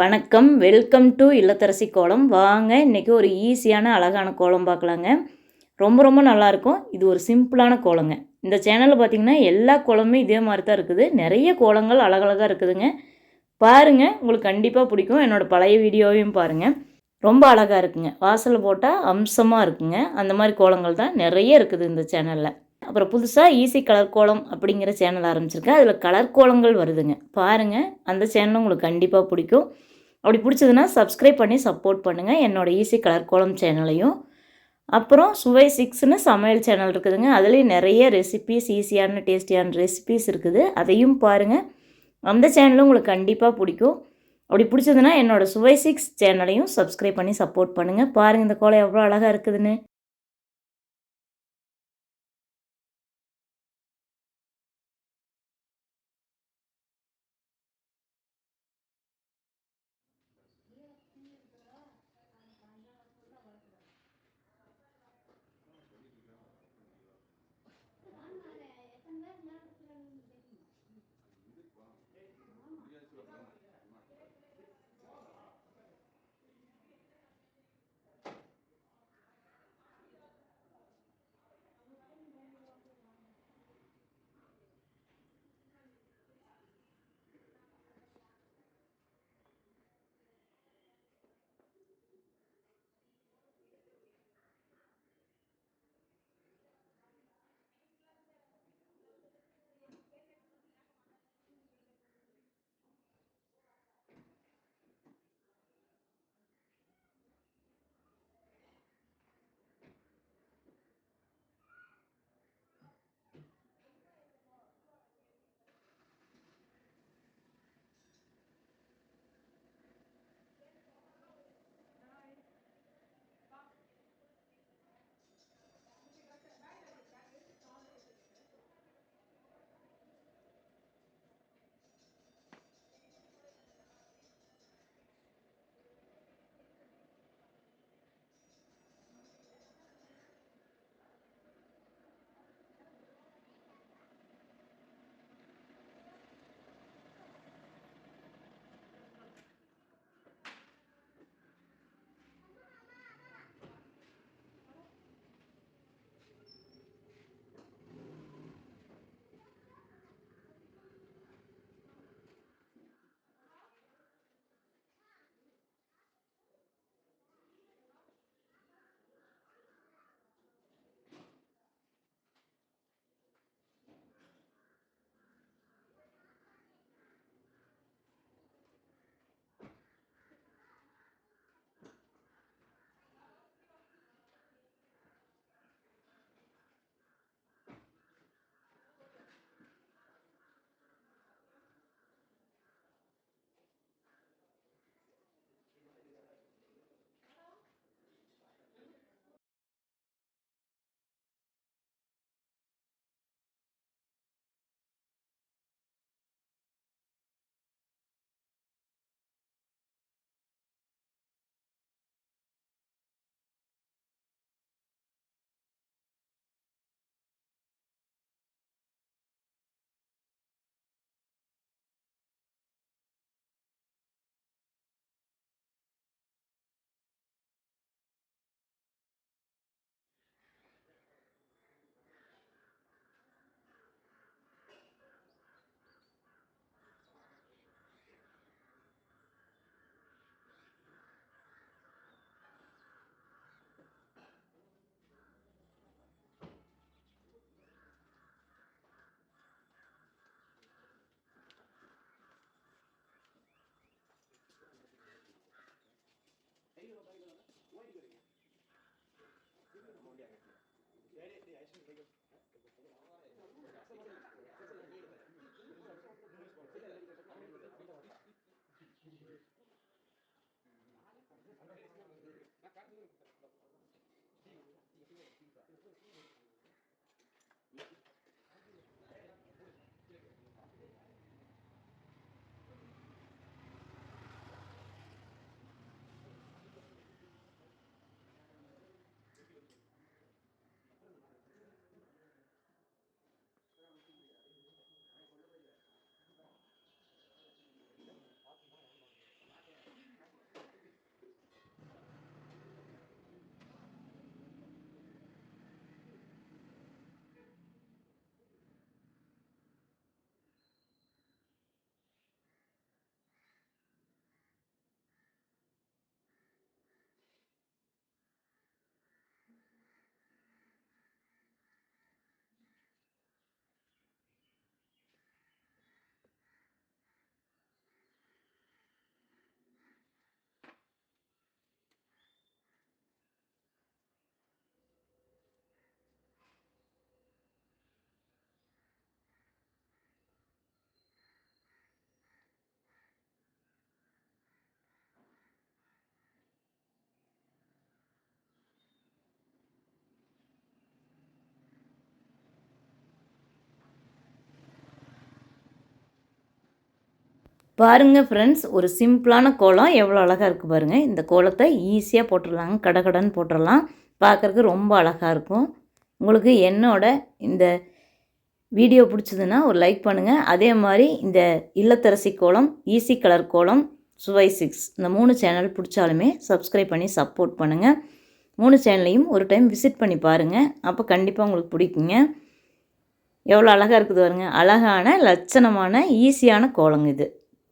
வணக்கம். Welcome to இல்லத்தரசி கோலம். வாங்க இன்றைக்கி ஒரு ஈஸியான அழகான கோலம் பார்க்கலாங்க. ரொம்ப ரொம்ப நல்லாயிருக்கும். இது ஒரு சிம்பிளான கோலங்க. இந்த சேனலில் பார்த்தீங்கன்னா எல்லா கோலமுமே இதே மாதிரி தான் இருக்குது. நிறைய கோலங்கள் அழகழகாக இருக்குதுங்க. பாருங்கள் உங்களுக்கு கண்டிப்பாக பிடிக்கும். என்னோடய பழைய வீடியோவையும் பாருங்கள் ரொம்ப அழகாக இருக்குங்க. வாசலில் போட்டால் அம்சமாக இருக்குங்க. அந்த மாதிரி கோலங்கள் தான் நிறைய இருக்குது இந்த சேனலில். அப்புறம் புதுசாக ஈஸி கலர் கோலம் அப்படிங்கிற சேனல் ஆரம்பிச்சிருக்கேன். அதில் கலர் கோலங்கள் வருதுங்க. பாருங்கள் அந்த சேனல் உங்களுக்கு கண்டிப்பாக பிடிக்கும். அப்படி பிடிச்சதுன்னா சப்ஸ்கிரைப் பண்ணி சப்போர்ட் பண்ணுங்கள் என்னோடய ஈஸி கலர் கோலம் சேனலையும். அப்புறம் சுவை சிக்ஸ்னு சமையல் சேனல் இருக்குதுங்க. அதுலேயும் நிறைய ரெசிபீஸ் ஈஸியான டேஸ்டியான ரெசிபீஸ் இருக்குது. அதையும் பாருங்கள் அந்த சேனலும் உங்களுக்கு கண்டிப்பாக பிடிக்கும். அப்படி பிடிச்சதுன்னா என்னோடய சுவை சிக்ஸ் சேனலையும் சப்ஸ்கிரைப் பண்ணி சப்போர்ட் பண்ணுங்கள் பாருங்கள் இந்த கோலம் எவ்வளோ அழகாக இருக்குதுன்னு. பாருங்கள் ஃப்ரெண்ட்ஸ் ஒரு சிம்பிளான கோலம் எவ்வளோ அழகாக இருக்குது பாருங்கள் இந்த கோலத்தை ஈஸியாக போட்டுடலாங்க கடகடன்னு போட்டுடலாம். பார்க்குறக்கு ரொம்ப அழகாக இருக்கும். உங்களுக்கு என்னோட இந்த வீடியோ பிடிச்சதுன்னா ஒரு லைக் பண்ணுங்கள் அதே மாதிரி இந்த இல்லத்தரசி கோலம் ஈஸி கலர் கோலம் சுவை சிக்ஸ் இந்த மூணு சேனல் பிடிச்சாலுமே சப்ஸ்கிரைப் பண்ணி சப்போர்ட் பண்ணுங்கள் மூணு சேனலையும் ஒரு டைம் விசிட் பண்ணி பாருங்கள் அப்போ கண்டிப்பாக உங்களுக்கு பிடிக்குங்க. எவ்வளோ அழகாக இருக்குது பாருங்கள் அழகான லட்சணமான ஈஸியான கோலங்க இது.